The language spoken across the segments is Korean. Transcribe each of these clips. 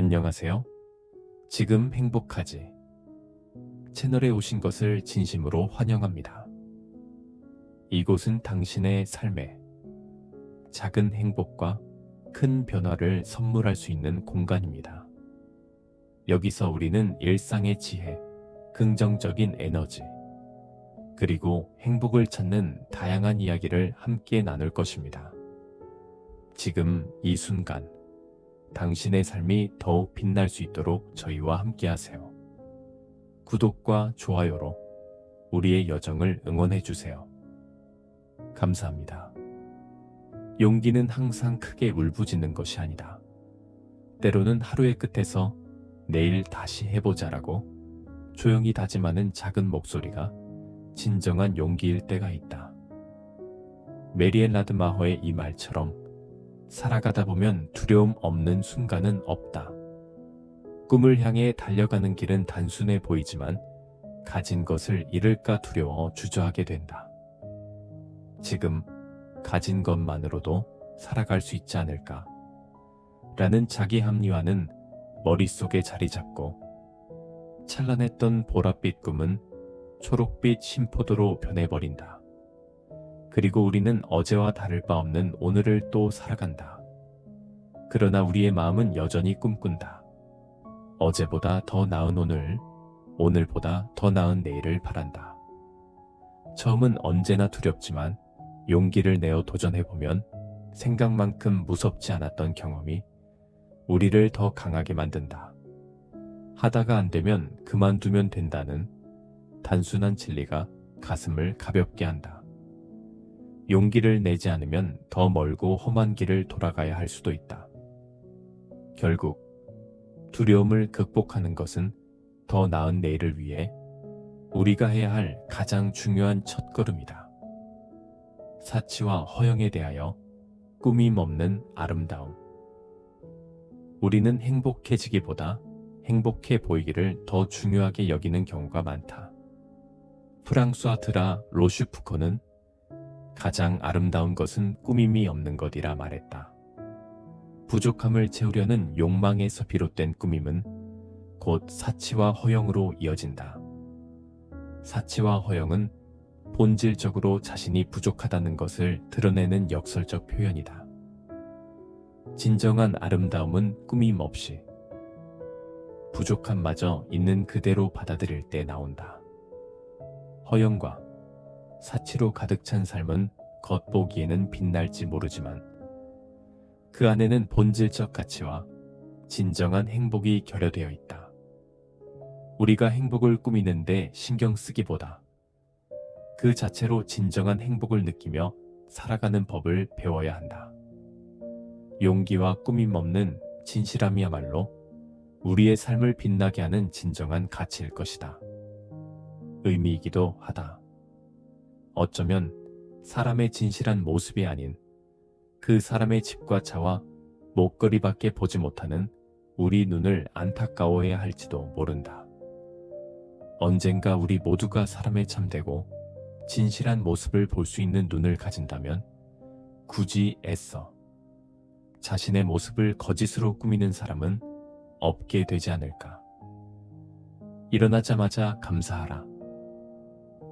안녕하세요. 지금 행복하지? 채널에 오신 것을 진심으로 환영합니다. 이곳은 당신의 삶에 작은 행복과 큰 변화를 선물할 수 있는 공간입니다. 여기서 우리는 일상의 지혜, 긍정적인 에너지, 그리고 행복을 찾는 다양한 이야기를 함께 나눌 것입니다. 지금 이 순간, 당신의 삶이 더욱 빛날 수 있도록 저희와 함께 하세요. 구독과 좋아요로 우리의 여정을 응원해 주세요. 감사합니다. 용기는 항상 크게 울부짖는 것이 아니다. 때로는 하루의 끝에서 내일 다시 해보자라고 조용히 다짐하는 작은 목소리가 진정한 용기일 때가 있다. 메리엘 라드마허의 이 말처럼 살아가다 보면 두려움 없는 순간은 없다. 꿈을 향해 달려가는 길은 단순해 보이지만 가진 것을 잃을까 두려워 주저하게 된다. 지금 가진 것만으로도 살아갈 수 있지 않을까? 라는 자기 합리화는 머릿속에 자리 잡고 찬란했던 보랏빛 꿈은 초록빛 심포도로 변해버린다. 그리고 우리는 어제와 다를 바 없는 오늘을 또 살아간다. 그러나 우리의 마음은 여전히 꿈꾼다. 어제보다 더 나은 오늘, 오늘보다 더 나은 내일을 바란다. 처음은 언제나 두렵지만 용기를 내어 도전해보면 생각만큼 무섭지 않았던 경험이 우리를 더 강하게 만든다. 하다가 안 되면 그만두면 된다는 단순한 진리가 가슴을 가볍게 한다. 용기를 내지 않으면 더 멀고 험한 길을 돌아가야 할 수도 있다. 결국 두려움을 극복하는 것은 더 나은 내일을 위해 우리가 해야 할 가장 중요한 첫걸음이다. 사치와 허영에 대하여 꾸밈 없는 아름다움. 우리는 행복해지기보다 행복해 보이기를 더 중요하게 여기는 경우가 많다. 프랑스와 드라 로슈프코는 가장 아름다운 것은 꾸밈이 없는 것이라 말했다. 부족함을 채우려는 욕망에서 비롯된 꾸밈은 곧 사치와 허영으로 이어진다. 사치와 허영은 본질적으로 자신이 부족하다는 것을 드러내는 역설적 표현이다. 진정한 아름다움은 꾸밈 없이 부족함마저 있는 그대로 받아들일 때 나온다. 허영과 사치로 가득 찬 삶은 겉보기에는 빛날지 모르지만 그 안에는 본질적 가치와 진정한 행복이 결여되어 있다. 우리가 행복을 꾸미는데 신경 쓰기보다 그 자체로 진정한 행복을 느끼며 살아가는 법을 배워야 한다. 용기와 꾸밈 없는 진실함이야말로 우리의 삶을 빛나게 하는 진정한 가치일 것이다. 의미이기도 하다. 어쩌면 사람의 진실한 모습이 아닌 그 사람의 집과 차와 목걸이밖에 보지 못하는 우리 눈을 안타까워해야 할지도 모른다. 언젠가 우리 모두가 사람에 참되고 진실한 모습을 볼 수 있는 눈을 가진다면 굳이 애써 자신의 모습을 거짓으로 꾸미는 사람은 없게 되지 않을까. 일어나자마자 감사하라.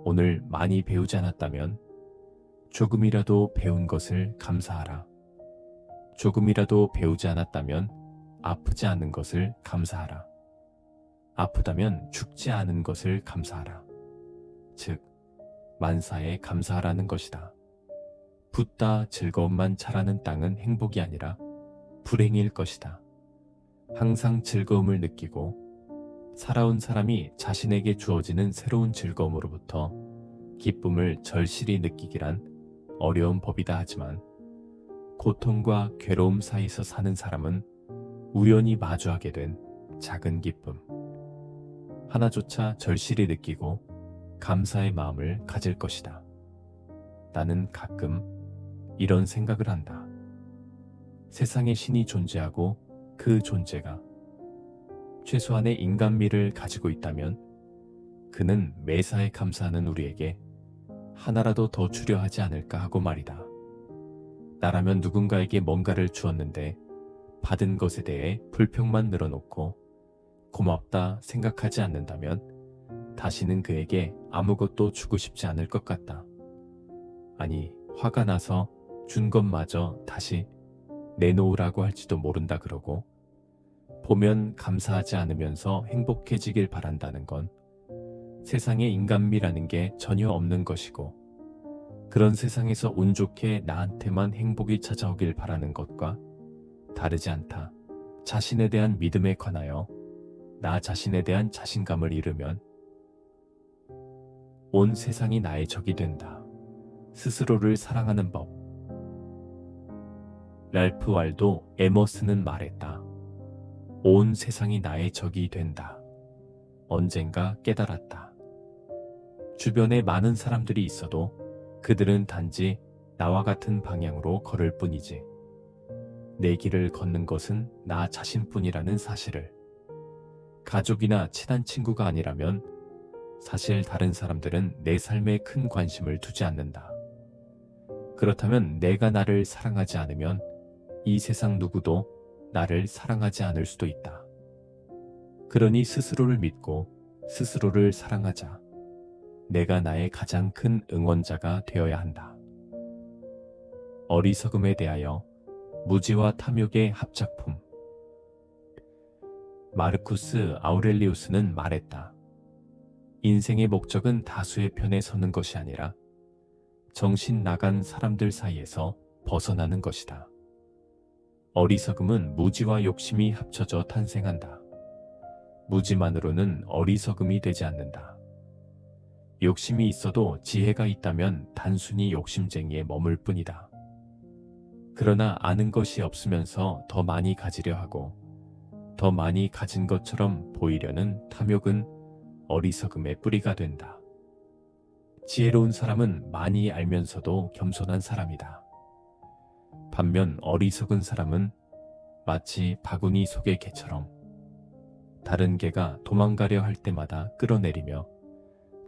오늘 많이 배우지 않았다면 조금이라도 배운 것을 감사하라. 조금이라도 배우지 않았다면 아프지 않은 것을 감사하라. 아프다면 죽지 않은 것을 감사하라. 즉, 만사에 감사하라는 것이다. 붓다 즐거움만 자라는 땅은 행복이 아니라 불행일 것이다. 항상 즐거움을 느끼고 살아온 사람이 자신에게 주어지는 새로운 즐거움으로부터 기쁨을 절실히 느끼기란 어려운 법이다 하지만 고통과 괴로움 사이에서 사는 사람은 우연히 마주하게 된 작은 기쁨 하나조차 절실히 느끼고 감사의 마음을 가질 것이다. 나는 가끔 이런 생각을 한다. 세상에 신이 존재하고 그 존재가 최소한의 인간미를 가지고 있다면 그는 매사에 감사하는 우리에게 하나라도 더 주려 하지 않을까 하고 말이다. 나라면 누군가에게 뭔가를 주었는데 받은 것에 대해 불평만 늘어놓고 고맙다 생각하지 않는다면 다시는 그에게 아무것도 주고 싶지 않을 것 같다. 아니, 화가 나서 준 것마저 다시 내놓으라고 할지도 모른다 그러고 보면 감사하지 않으면서 행복해지길 바란다는 건 세상에 인간미라는 게 전혀 없는 것이고 그런 세상에서 운 좋게 나한테만 행복이 찾아오길 바라는 것과 다르지 않다. 자신에 대한 믿음에 관하여 나 자신에 대한 자신감을 잃으면 온 세상이 나의 적이 된다. 스스로를 사랑하는 법. 랄프 왈도 에머스는 말했다. 온 세상이 나의 적이 된다. 언젠가 깨달았다. 주변에 많은 사람들이 있어도 그들은 단지 나와 같은 방향으로 걸을 뿐이지. 내 길을 걷는 것은 나 자신뿐이라는 사실을. 가족이나 친한 친구가 아니라면 사실 다른 사람들은 내 삶에 큰 관심을 두지 않는다. 그렇다면 내가 나를 사랑하지 않으면 이 세상 누구도 나를 사랑하지 않을 수도 있다. 그러니 스스로를 믿고 스스로를 사랑하자. 내가 나의 가장 큰 응원자가 되어야 한다. 어리석음에 대하여 무지와 탐욕의 합작품 마르쿠스 아우렐리우스는 말했다. 인생의 목적은 다수의 편에 서는 것이 아니라 정신 나간 사람들 사이에서 벗어나는 것이다. 어리석음은 무지와 욕심이 합쳐져 탄생한다. 무지만으로는 어리석음이 되지 않는다. 욕심이 있어도 지혜가 있다면 단순히 욕심쟁이에 머물 뿐이다. 그러나 아는 것이 없으면서 더 많이 가지려 하고 더 많이 가진 것처럼 보이려는 탐욕은 어리석음의 뿌리가 된다. 지혜로운 사람은 많이 알면서도 겸손한 사람이다. 반면 어리석은 사람은 마치 바구니 속의 개처럼 다른 개가 도망가려 할 때마다 끌어내리며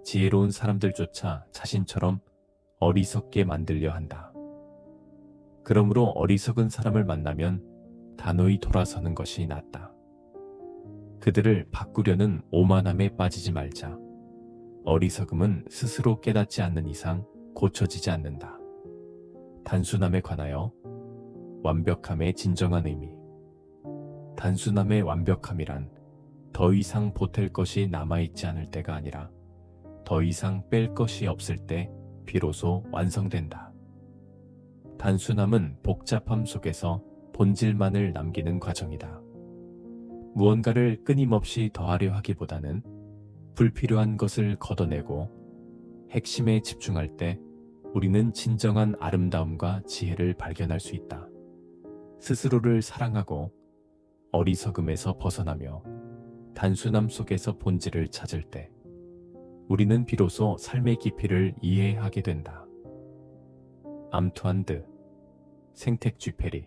지혜로운 사람들조차 자신처럼 어리석게 만들려 한다. 그러므로 어리석은 사람을 만나면 단호히 돌아서는 것이 낫다. 그들을 바꾸려는 오만함에 빠지지 말자. 어리석음은 스스로 깨닫지 않는 이상 고쳐지지 않는다. 단순함에 관하여 완벽함의 진정한 의미. 단순함의 완벽함이란 더 이상 보탤 것이 남아있지 않을 때가 아니라 더 이상 뺄 것이 없을 때 비로소 완성된다. 단순함은 복잡함 속에서 본질만을 남기는 과정이다. 무언가를 끊임없이 더하려 하기보다는 불필요한 것을 걷어내고 핵심에 집중할 때 우리는 진정한 아름다움과 지혜를 발견할 수 있다. 스스로를 사랑하고 어리석음에서 벗어나며 단순함 속에서 본질을 찾을 때 우리는 비로소 삶의 깊이를 이해하게 된다. 암투안드 생택쥐페리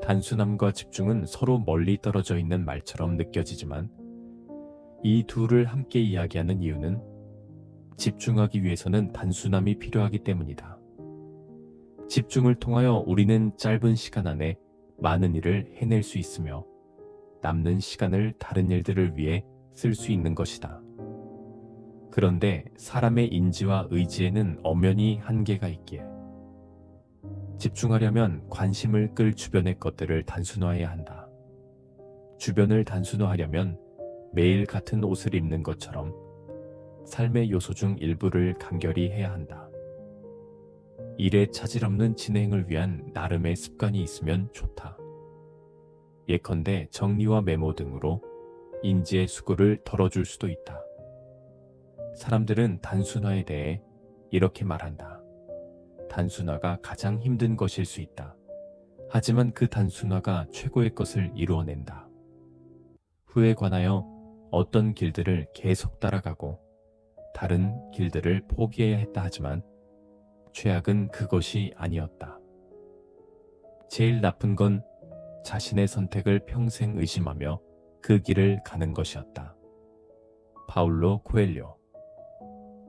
단순함과 집중은 서로 멀리 떨어져 있는 말처럼 느껴지지만 이 둘을 함께 이야기하는 이유는 집중하기 위해서는 단순함이 필요하기 때문이다. 집중을 통하여 우리는 짧은 시간 안에 많은 일을 해낼 수 있으며 남는 시간을 다른 일들을 위해 쓸 수 있는 것이다. 그런데 사람의 인지와 의지에는 엄연히 한계가 있기에 집중하려면 관심을 끌 주변의 것들을 단순화해야 한다. 주변을 단순화하려면 매일 같은 옷을 입는 것처럼 삶의 요소 중 일부를 간결히 해야 한다. 일에 차질 없는 진행을 위한 나름의 습관이 있으면 좋다. 예컨대 정리와 메모 등으로 인지의 수고를 덜어줄 수도 있다. 사람들은 단순화에 대해 이렇게 말한다. 단순화가 가장 힘든 것일 수 있다. 하지만 그 단순화가 최고의 것을 이루어낸다. 후에 관하여 어떤 길들을 계속 따라가고 다른 길들을 포기해야 했다 하지만 최악은 그것이 아니었다. 제일 나쁜 건 자신의 선택을 평생 의심하며 그 길을 가는 것이었다. 파울로 코엘료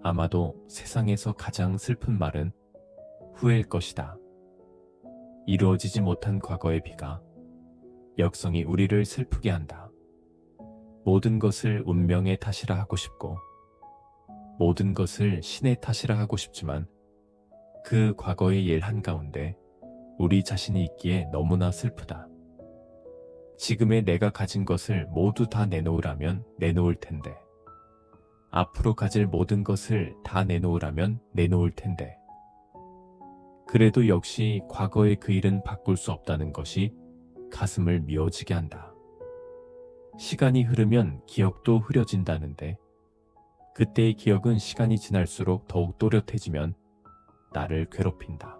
아마도 세상에서 가장 슬픈 말은 후회일 것이다. 이루어지지 못한 과거의 비가 역성이 우리를 슬프게 한다. 모든 것을 운명의 탓이라 하고 싶고, 모든 것을 신의 탓이라 하고 싶지만, 그 과거의 일 한가운데 우리 자신이 있기에 너무나 슬프다. 지금의 내가 가진 것을 모두 다 내놓으라면 내놓을 텐데, 앞으로 가질 모든 것을 다 내놓으라면 내놓을 텐데, 그래도 역시 과거의 그 일은 바꿀 수 없다는 것이 가슴을 미어지게 한다. 시간이 흐르면 기억도 흐려진다는데, 그때의 기억은 시간이 지날수록 더욱 또렷해지면 나를 괴롭힌다.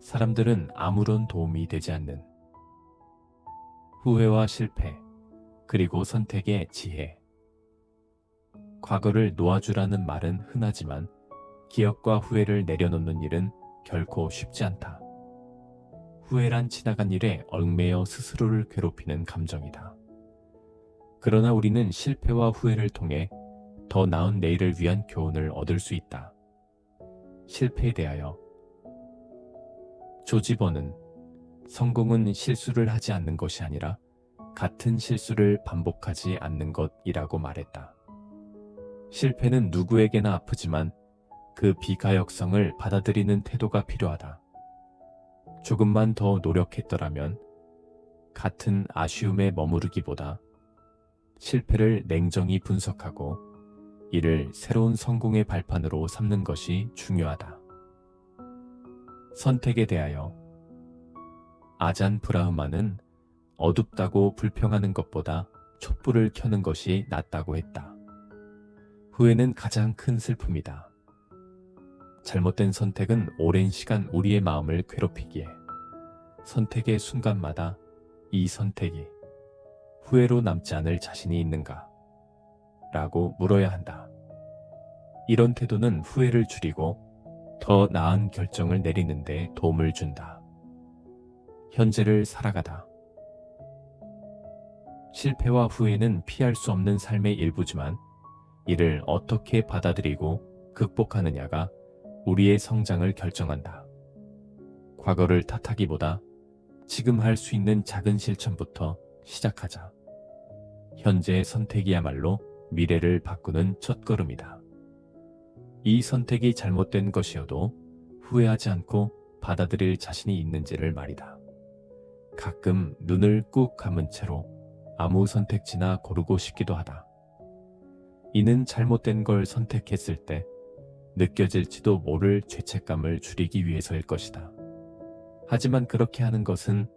사람들은 아무런 도움이 되지 않는 후회와 실패, 그리고 선택의 지혜. 과거를 놓아주라는 말은 흔하지만 기억과 후회를 내려놓는 일은 결코 쉽지 않다. 후회란 지나간 일에 얽매여 스스로를 괴롭히는 감정이다. 그러나 우리는 실패와 후회를 통해 더 나은 내일을 위한 교훈을 얻을 수 있다. 실패에 대하여 조지버는 성공은 실수를 하지 않는 것이 아니라 같은 실수를 반복하지 않는 것이라고 말했다. 실패는 누구에게나 아프지만 그 비가역성을 받아들이는 태도가 필요하다. 조금만 더 노력했더라면 같은 아쉬움에 머무르기보다 실패를 냉정히 분석하고 이를 새로운 성공의 발판으로 삼는 것이 중요하다. 선택에 대하여 아잔 브라흐마는 어둡다고 불평하는 것보다 촛불을 켜는 것이 낫다고 했다. 후회는 가장 큰 슬픔이다. 잘못된 선택은 오랜 시간 우리의 마음을 괴롭히기에 선택의 순간마다 이 선택이 후회로 남지 않을 자신이 있는가? 라고 물어야 한다. 이런 태도는 후회를 줄이고 더 나은 결정을 내리는데 도움을 준다. 현재를 살아가다. 실패와 후회는 피할 수 없는 삶의 일부지만 이를 어떻게 받아들이고 극복하느냐가 우리의 성장을 결정한다. 과거를 탓하기보다 지금 할 수 있는 작은 실천부터 시작하자. 현재의 선택이야말로 미래를 바꾸는 첫걸음이다. 이 선택이 잘못된 것이어도 후회하지 않고 받아들일 자신이 있는지를 말이다. 가끔 눈을 꾹 감은 채로 아무 선택지나 고르고 싶기도 하다. 이는 잘못된 걸 선택했을 때 느껴질지도 모를 죄책감을 줄이기 위해서일 것이다. 하지만 그렇게 하는 것은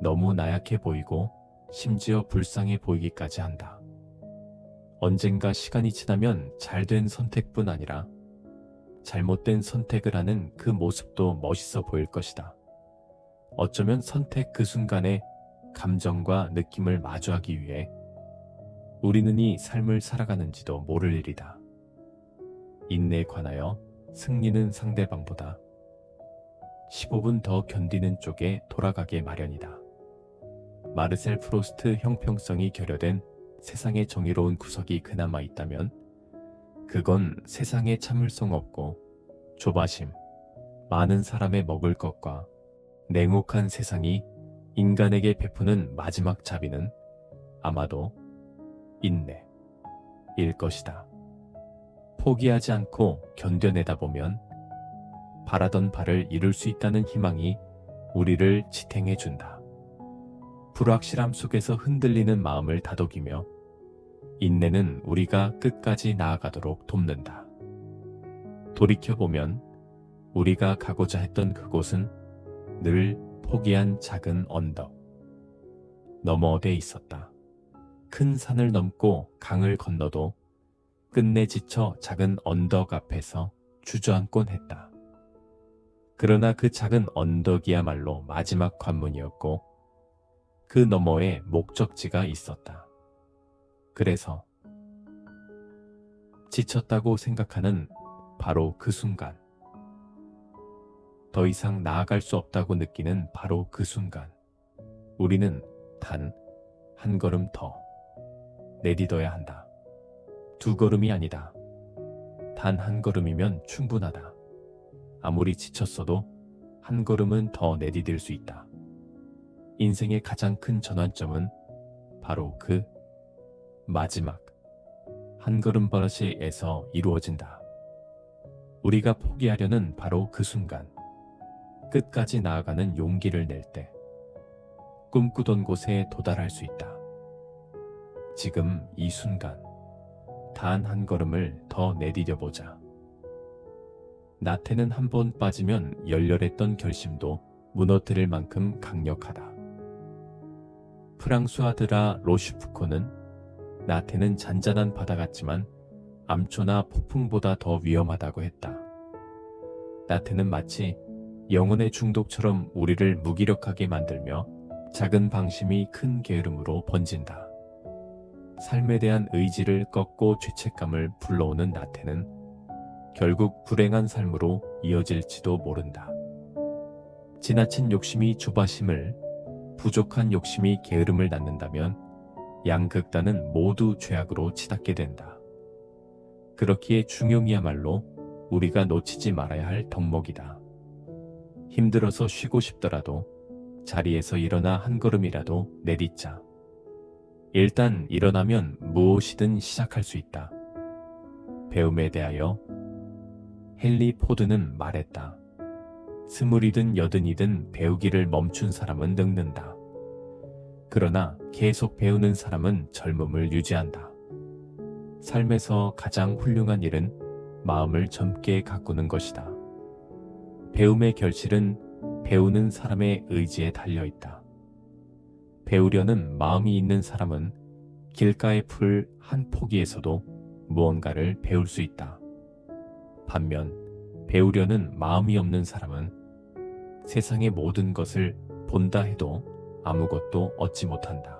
너무 나약해 보이고 심지어 불쌍해 보이기까지 한다. 언젠가 시간이 지나면 잘된 선택뿐 아니라 잘못된 선택을 하는 그 모습도 멋있어 보일 것이다. 어쩌면 선택 그 순간에 감정과 느낌을 마주하기 위해 우리는 이 삶을 살아가는지도 모를 일이다. 인내에 관하여 승리는 상대방보다 15분 더 견디는 쪽에 돌아가게 마련이다. 마르셀 프로스트 형평성이 결여된 세상의 정의로운 구석이 그나마 있다면 그건 세상에 참을성 없고 조바심, 많은 사람의 먹을 것과 냉혹한 세상이 인간에게 베푸는 마지막 자비는 아마도 인내일 것이다. 포기하지 않고 견뎌내다 보면 바라던 바를 이룰 수 있다는 희망이 우리를 지탱해 준다. 불확실함 속에서 흔들리는 마음을 다독이며 인내는 우리가 끝까지 나아가도록 돕는다. 돌이켜보면 우리가 가고자 했던 그곳은 늘 포기한 작은 언덕. 너머에 있었다. 큰 산을 넘고 강을 건너도 끝내 지쳐 작은 언덕 앞에서 주저앉곤 했다. 그러나 그 작은 언덕이야말로 마지막 관문이었고 그 너머에 목적지가 있었다. 그래서 지쳤다고 생각하는 바로 그 순간, 더 이상 나아갈 수 없다고 느끼는 바로 그 순간, 우리는 단 한 걸음 더 내딛어야 한다. 두 걸음이 아니다. 단 한 걸음이면 충분하다. 아무리 지쳤어도 한 걸음은 더 내디딜 수 있다. 인생의 가장 큰 전환점은 바로 그 마지막 한 걸음 버릇에서 이루어진다. 우리가 포기하려는 바로 그 순간, 끝까지 나아가는 용기를 낼 때, 꿈꾸던 곳에 도달할 수 있다. 지금 이 순간, 단 한 걸음을 더 내디뎌 보자. 나태는 한 번 빠지면 열렬했던 결심도 무너뜨릴 만큼 강력하다. 프랑스와 드라 로슈프코는 나태는 잔잔한 바다 같지만 암초나 폭풍보다 더 위험하다고 했다. 나태는 마치 영혼의 중독처럼 우리를 무기력하게 만들며 작은 방심이 큰 게으름으로 번진다. 삶에 대한 의지를 꺾고 죄책감을 불러오는 나태는 결국 불행한 삶으로 이어질지도 모른다. 지나친 욕심이 조바심을, 부족한 욕심이 게으름을 낳는다면 양극단은 모두 죄악으로 치닫게 된다. 그렇기에 중용이야말로 우리가 놓치지 말아야 할 덕목이다. 힘들어서 쉬고 싶더라도 자리에서 일어나 한 걸음이라도 내딛자. 일단 일어나면 무엇이든 시작할 수 있다. 배움에 대하여 헨리 포드는 말했다. 스물이든 여든이든 배우기를 멈춘 사람은 늙는다. 그러나 계속 배우는 사람은 젊음을 유지한다. 삶에서 가장 훌륭한 일은 마음을 젊게 가꾸는 것이다. 배움의 결실은 배우는 사람의 의지에 달려 있다. 배우려는 마음이 있는 사람은 길가의 풀 한 포기에서도 무언가를 배울 수 있다. 반면 배우려는 마음이 없는 사람은 세상의 모든 것을 본다 해도 아무것도 얻지 못한다.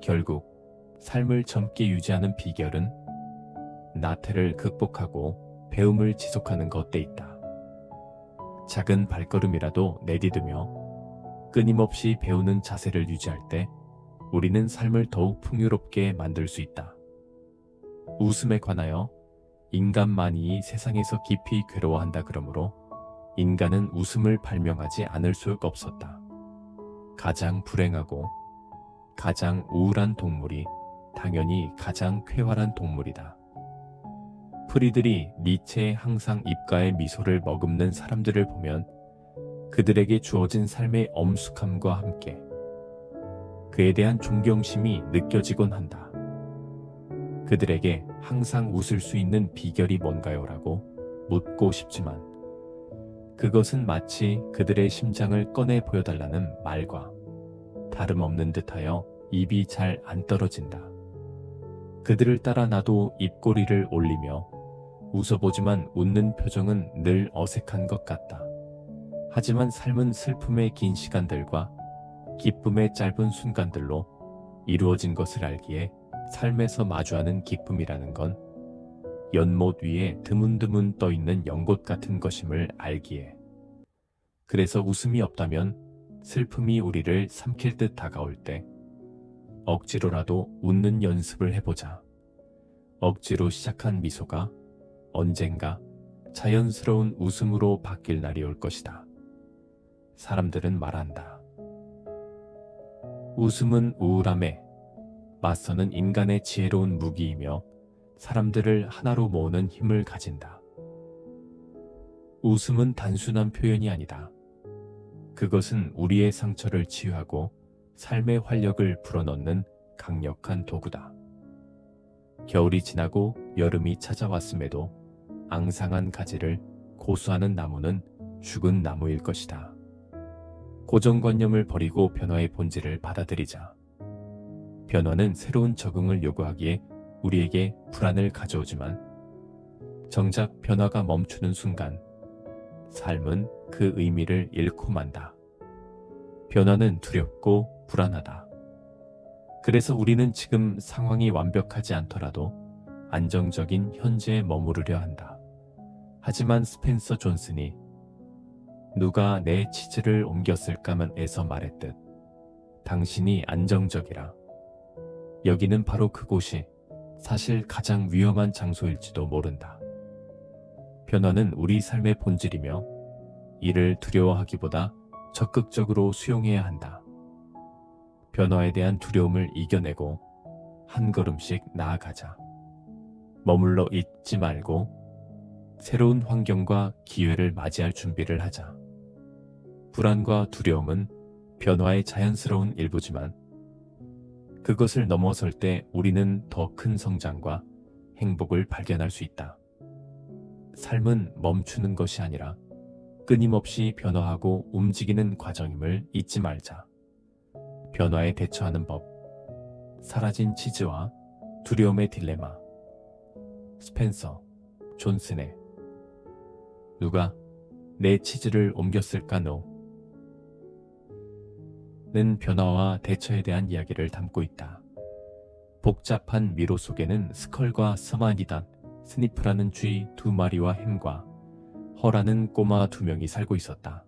결국 삶을 젊게 유지하는 비결은 나태를 극복하고 배움을 지속하는 것에 있다. 작은 발걸음이라도 내디디며 끊임없이 배우는 자세를 유지할 때 우리는 삶을 더욱 풍요롭게 만들 수 있다. 웃음에 관하여 인간만이 세상에서 깊이 괴로워한다 그러므로 인간은 웃음을 발명하지 않을 수가 없었다. 가장 불행하고 가장 우울한 동물이 당연히 가장 쾌활한 동물이다. 프리들이 니체의 항상 입가에 미소를 머금는 사람들을 보면 그들에게 주어진 삶의 엄숙함과 함께 그에 대한 존경심이 느껴지곤 한다. 그들에게 항상 웃을 수 있는 비결이 뭔가요? 라고 묻고 싶지만 그것은 마치 그들의 심장을 꺼내 보여달라는 말과 다름없는 듯하여 입이 잘 안 떨어진다. 그들을 따라 나도 입꼬리를 올리며 웃어보지만 웃는 표정은 늘 어색한 것 같다. 하지만 삶은 슬픔의 긴 시간들과 기쁨의 짧은 순간들로 이루어진 것을 알기에 삶에서 마주하는 기쁨이라는 건 연못 위에 드문드문 떠있는 연꽃 같은 것임을 알기에 그래서 웃음이 없다면 슬픔이 우리를 삼킬 듯 다가올 때 억지로라도 웃는 연습을 해보자. 억지로 시작한 미소가 언젠가 자연스러운 웃음으로 바뀔 날이 올 것이다. 사람들은 말한다. 웃음은 우울함에 맞서는 인간의 지혜로운 무기이며 사람들을 하나로 모으는 힘을 가진다. 웃음은 단순한 표현이 아니다. 그것은 우리의 상처를 치유하고 삶의 활력을 불어넣는 강력한 도구다. 겨울이 지나고 여름이 찾아왔음에도 앙상한 가지를 고수하는 나무는 죽은 나무일 것이다. 고정관념을 버리고 변화의 본질을 받아들이자. 변화는 새로운 적응을 요구하기에 우리에게 불안을 가져오지만 정작 변화가 멈추는 순간 삶은 그 의미를 잃고 만다. 변화는 두렵고 불안하다. 그래서 우리는 지금 상황이 완벽하지 않더라도 안정적인 현재에 머무르려 한다. 하지만 스펜서 존슨이 누가 내 치즈를 옮겼을까만에서 말했듯 당신이 안정적이라. 여기는 바로 그곳이 사실 가장 위험한 장소일지도 모른다. 변화는 우리 삶의 본질이며 이를 두려워하기보다 적극적으로 수용해야 한다. 변화에 대한 두려움을 이겨내고 한 걸음씩 나아가자. 머물러 있지 말고 새로운 환경과 기회를 맞이할 준비를 하자. 불안과 두려움은 변화의 자연스러운 일부지만 그것을 넘어설 때 우리는 더 큰 성장과 행복을 발견할 수 있다. 삶은 멈추는 것이 아니라 끊임없이 변화하고 움직이는 과정임을 잊지 말자. 변화에 대처하는 법. 사라진 치즈와 두려움의 딜레마. 스펜서, 존슨의 누가 내 치즈를 옮겼을까 노? 는 변화와 대처에 대한 이야기를 담고 있다. 복잡한 미로 속에는 스컬과 서마니단, 스니프라는 쥐 두 마리와 햄과 허라는 꼬마 두 명이 살고 있었다.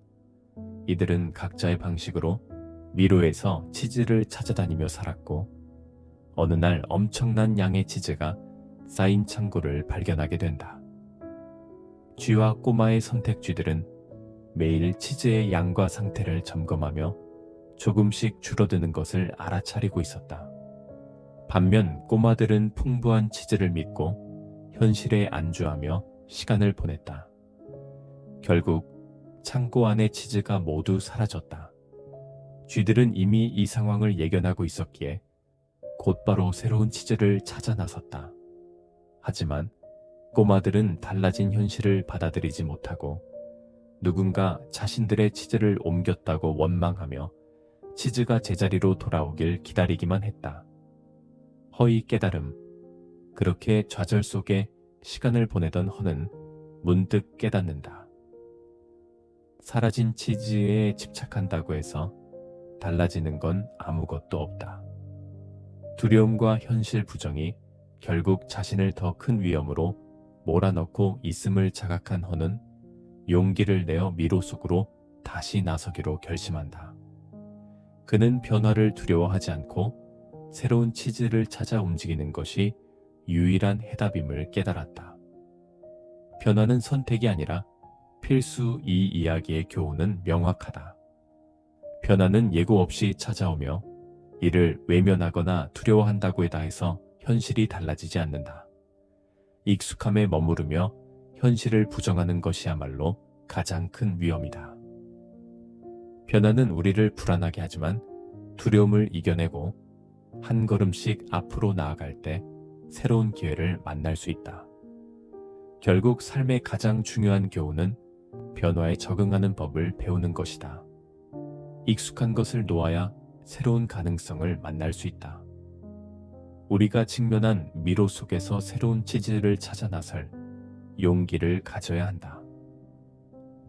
이들은 각자의 방식으로 미로에서 치즈를 찾아다니며 살았고, 어느 날 엄청난 양의 치즈가 쌓인 창고를 발견하게 된다. 쥐와 꼬마의 선택 쥐들은 매일 치즈의 양과 상태를 점검하며 조금씩 줄어드는 것을 알아차리고 있었다. 반면 꼬마들은 풍부한 치즈를 믿고 현실에 안주하며 시간을 보냈다. 결국 창고 안의 치즈가 모두 사라졌다. 쥐들은 이미 이 상황을 예견하고 있었기에 곧바로 새로운 치즈를 찾아 나섰다. 하지만 꼬마들은 달라진 현실을 받아들이지 못하고 누군가 자신들의 치즈를 옮겼다고 원망하며 치즈가 제자리로 돌아오길 기다리기만 했다. 허위 깨달음. 그렇게 좌절 속에 시간을 보내던 허는 문득 깨닫는다. 사라진 치즈에 집착한다고 해서 달라지는 건 아무것도 없다. 두려움과 현실 부정이 결국 자신을 더 큰 위험으로 몰아넣고 있음을 자각한 허는 용기를 내어 미로 속으로 다시 나서기로 결심한다. 그는 변화를 두려워하지 않고 새로운 치즈를 찾아 움직이는 것이 유일한 해답임을 깨달았다. 변화는 선택이 아니라 필수 이 이야기의 교훈은 명확하다. 변화는 예고 없이 찾아오며 이를 외면하거나 두려워한다고 해다 해서 현실이 달라지지 않는다. 익숙함에 머무르며 현실을 부정하는 것이야말로 가장 큰 위험이다. 변화는 우리를 불안하게 하지만 두려움을 이겨내고 한 걸음씩 앞으로 나아갈 때 새로운 기회를 만날 수 있다. 결국 삶의 가장 중요한 교훈은 변화에 적응하는 법을 배우는 것이다. 익숙한 것을 놓아야 새로운 가능성을 만날 수 있다. 우리가 직면한 미로 속에서 새로운 치즈를 찾아 나설 용기를 가져야 한다.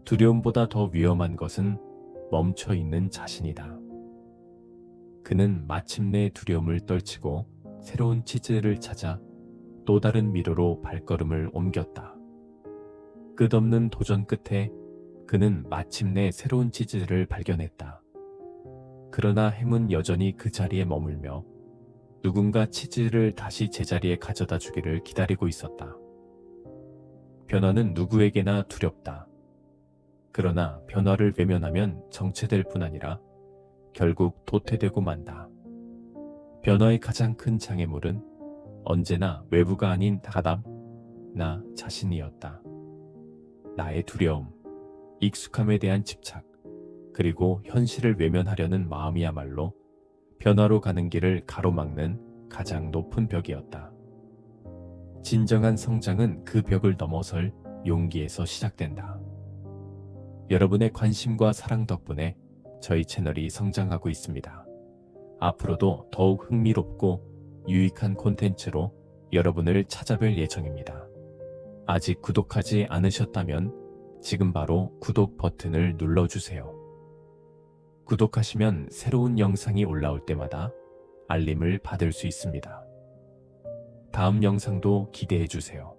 두려움보다 더 위험한 것은 멈춰 있는 자신이다. 그는 마침내 두려움을 떨치고 새로운 치즈를 찾아 또 다른 미로로 발걸음을 옮겼다. 끝없는 도전 끝에 그는 마침내 새로운 치즈를 발견했다. 그러나 햄은 여전히 그 자리에 머물며 누군가 치즈를 다시 제자리에 가져다 주기를 기다리고 있었다. 변화는 누구에게나 두렵다. 그러나 변화를 외면하면 정체될 뿐 아니라 결국 도태되고 만다. 변화의 가장 큰 장애물은 언제나 외부가 아닌 다담, 나 자신이었다. 나의 두려움, 익숙함에 대한 집착, 그리고 현실을 외면하려는 마음이야말로 변화로 가는 길을 가로막는 가장 높은 벽이었다. 진정한 성장은 그 벽을 넘어설 용기에서 시작된다. 여러분의 관심과 사랑 덕분에 저희 채널이 성장하고 있습니다. 앞으로도 더욱 흥미롭고 유익한 콘텐츠로 여러분을 찾아뵐 예정입니다. 아직 구독하지 않으셨다면 지금 바로 구독 버튼을 눌러주세요. 구독하시면 새로운 영상이 올라올 때마다 알림을 받을 수 있습니다. 다음 영상도 기대해 주세요.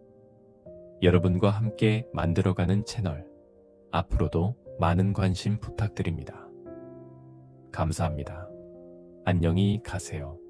여러분과 함께 만들어가는 채널, 앞으로도 많은 관심 부탁드립니다. 감사합니다. 안녕히 가세요.